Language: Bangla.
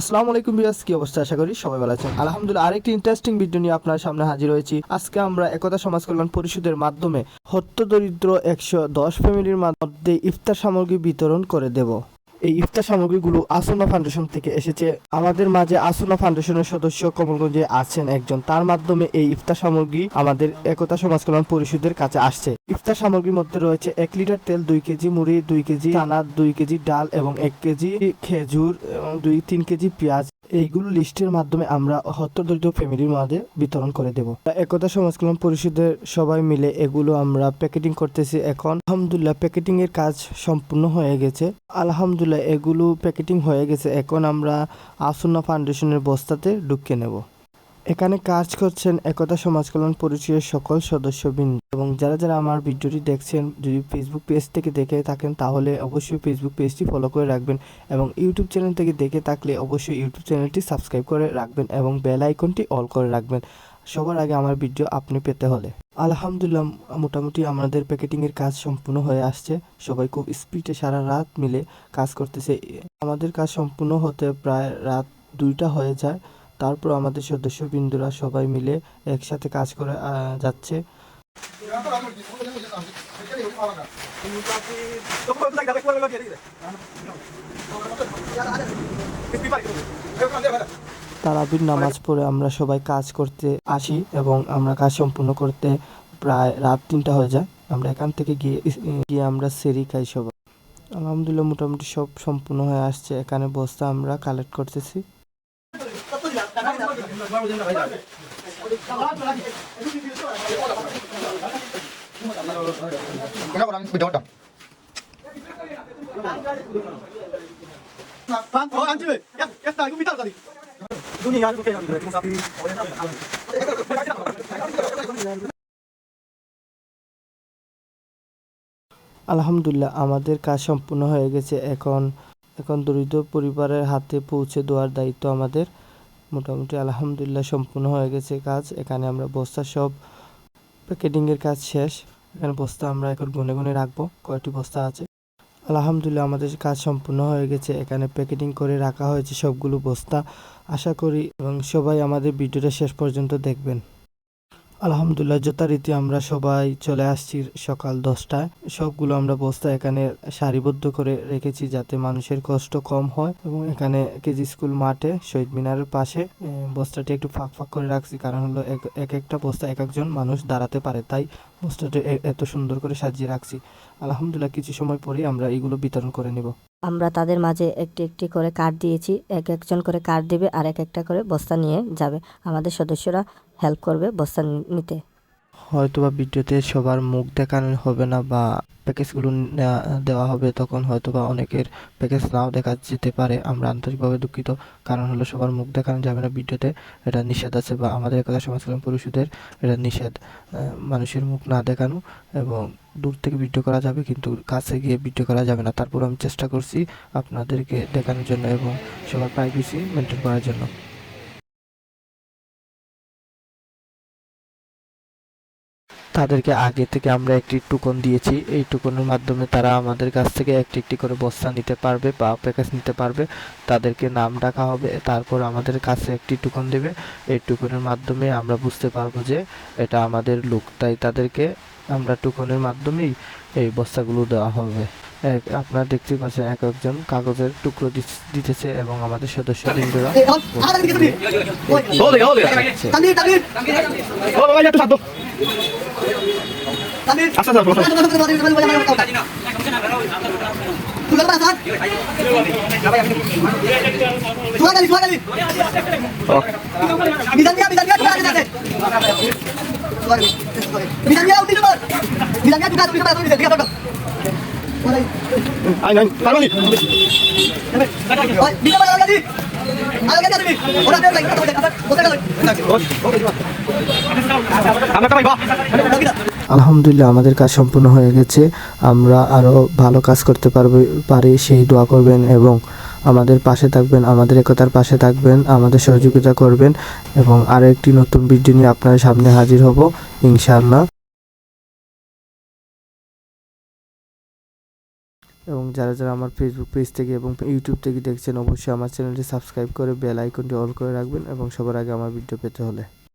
আসসালামু আলাইকুম বিয়াস কি অবস্থা? আশা করি সবাই ভালো আছেন। আলহামদুলিল্লাহ, আরেকটি ইন্টারেস্টিং ভিডিও নিয়ে আপনার সামনে হাজির হয়েছি। আজকে আমরা একতা সমাজ কল্যাণ পরিষদের মাধ্যমে হত্য দরিদ্র একশো দশ ফ্যামিলির মধ্যে ইফতার সামগ্রী বিতরণ করে দেব। এই ইফতার সামগ্রীগুলো আসুনা ফাউন্ডেশন থেকে এসেছে। আমাদের মাঝে আসুনা ফাউন্ডেশনের সদস্য কমলগঞ্জে আছেন একজন। তার মাধ্যমে এই ইফতার সামগ্রী আমাদের একতা সমাজ কল্যাণ পরিষদের কাছে আসছে। ইফতার সামগ্রীর মধ্যে রয়েছে এক লিটার তেল, দুই কেজি মুড়ি, দুই কেজি চানা, দুই কেজি ডাল এবং এক কেজি খেজুর এবং দুই তিন কেজি পেঁয়াজ। এইগুলো লিস্টের মাধ্যমে আমরা হত্তর দরিদ্র ফ্যামিলির মাঝে বিতরণ করে দেব। একতা সমাজ কল্যাণ পরিষদের সবাই মিলে এগুলো আমরা প্যাকেটিং করতেছি এখন। আলহামদুলিল্লাহ প্যাকেটিং এর কাজ সম্পূর্ণ হয়ে গেছে। আলহামদুলিল্লাহ, এগুলো প্যাকেটিং হয়ে গেছে। এখন আমরা আসন্না ফাউন্ডেশনের বস্তাতে ঢুকিয়ে নেব। এখানে কাজ করছেন একতা সমাজ কল্যাণ পরিচয়ের সকল সদস্যবৃন্দ। এবং যারা যারা আমার ভিডিওটি দেখছেন, যদি ফেসবুক পেজ থেকে দেখে থাকেন, তাহলে অবশ্যই ফেসবুক পেজটি ফলো করে রাখবেন এবং ইউটিউব চ্যানেল থেকে দেখে থাকলে অবশ্যই ইউটিউব চ্যানেলটি সাবস্ক্রাইব করে রাখবেন এবং বেল আইকনটি অল করে রাখবেন। সবার আগে আমার ভিডিও আপনি পেতে হলে। আলহামদুলিল্লাহ, মোটামুটি আমাদের প্যাকেটিংয়ের কাজ সম্পূর্ণ হয়ে আসছে। সবাই খুব স্পিডে সারা রাত মিলে কাজ করতেছে। আমাদের কাজ সম্পূর্ণ হতে প্রায় রাত দুইটা হয়ে যায়। তারপর আমাদের সদস্যবৃন্দরা সবাই মিলে একসাথে কাজ করে যাচ্ছে। তারাবির নামাজ পড়ে আমরা সবাই কাজ করতে আসি এবং আমরা কাজ সম্পূর্ণ করতে প্রায় রাত তিনটা হয়ে যায়। আমরা এখান থেকে গিয়ে গিয়ে আমরা সেরি খাই সবাই। আলহামদুলিল্লাহ মোটামুটি সব সম্পূর্ণ হয়ে আসছে। এখানে বস্তা আমরা কালেক্ট করতেছি। আলহামদুলিল্লাহ, আমাদের কাজ সম্পূর্ণ হয়ে গেছে। এখন এখন দরিদ্র পরিবারের হাতে পৌঁছে দেওয়ার দায়িত্ব আমাদের। মোটামুটি আলহামদুলিল্লাহ সম্পূর্ণ হয়ে গেছে কাজ। এখানে আমরা বস্তা সব প্যাকেটিংয়ের কাজ শেষ। এখানে বস্তা আমরা এখন গুনে গুনে রাখব। কয়টি বস্তা আছে। আলহামদুলিল্লাহ আমাদের কাজ সম্পূর্ণ হয়ে গেছে। এখানে প্যাকেটিং করে রাখা হয়েছে সবগুলো বস্তা। আশা করি এবং সবাই আমাদের ভিডিওটা শেষ পর্যন্ত দেখবেন। আলহামদুলিল্লাহ, যথারীতি আমরা সবাই চলে আসছি সকাল দশটায়। সবগুলো আমরা বস্তা এখানে সারিবদ্ধ করে রেখেছি যাতে মানুষের কষ্ট কম হয়। এবং এখানে কেজি স্কুল মাঠে, শহীদ মিনারের পাশে বস্তাটি একটু ফাঁক ফাঁক করে রাখছি। কারণ হলো এক এক একটা বস্তা এক একজন মানুষ দাঁড়াতে পারে, তাই বস্তাটি এত সুন্দর করে সাজিয়ে রাখছি। আলহামদুলিল্লাহ, কিছু সময় পরেই আমরা এগুলো বিতরণ করে নিব। আমরা তাদের মাঝে একটি একটি করে কার্ড দিয়েছি। এক একজন করে কার্ড দেবে আর এক একটা করে বস্তা নিয়ে যাবে। আমাদের সদস্যরা হেল্প করবে বস্তা নিতে। হয়তোবা ভিডিওতে সবার মুখ দেখানো হবে না বা প্যাকেজগুলো দেওয়া হবে, তখন হয়তোবা অনেকের প্যাকেজ নাও দেখা যেতে পারে। আমরা আন্তরিকভাবে দুঃখিত। কারণ হলো সবার মুখ দেখানো যাবে না ভিডিওতে। এটা নিষেধ আছে বা আমাদের একতা সমাজ কল্যাণ পরিষদের এটা নিষেধ। মানুষের মুখ না দেখানো এবং দূর থেকে ভিডিও করা যাবে কিন্তু কাছে গিয়ে ভিডিও করা যাবে না। তারপর আমি চেষ্টা করছি আপনাদেরকে দেখানোর জন্য এবং সবার প্রাইভেসি মেনটেন করার জন্য। তাদেরকে আগে থেকে আমরা একটি টুকন দিয়েছি এই টুকনের মাধ্যমে তারা আমাদের কাছ থেকে একটি একটি করে বস্তা নিতে পারবে বা প্যাকেজ নিতে পারবে তাদেরকে নাম ডাকা হবে তারপর আমাদের কাছে একটি টুকন দেবে এই টুকনের মাধ্যমে আমরা বুঝতে পারব যে এটা আমাদের লোক তাই তাদেরকে আমরা টুকনের মাধ্যমেই এই বস্তাগুলো দেওয়া হবে এক আপনারা দেখতে পাচ্ছেন এক একজন কাগজের টুকরো দিতেছে এবং আমাদের সদস্য বৃন্দরা Eh, oh. Oh. Sudah perasaan? Dua kali, dua kali. Oh, আলহামদুলিল্লাহ, আমাদের কাজ সম্পূর্ণ হয়ে গেছে। আমরা আরও ভালো কাজ করতে পারবে, পারি, সেই দোয়া করবেন এবং আমাদের পাশে থাকবেন, আমাদের একতার পাশে থাকবেন, আমাদের সহযোগিতা করবেন এবং আরও একটি নতুন ভিডিও নিয়ে আপনার সামনে হাজির হব, ইনশাআল্লাহ। এবং যারা যারা আমার ফেসবুক পেজ থেকে এবং ইউটিউব থেকে দেখছেন, অবশ্যই আমার চ্যানেলটি সাবস্ক্রাইব করে বেল আইকনটি অল করে রাখবেন এবং সবার আগে আমার ভিডিও পেতে হলে।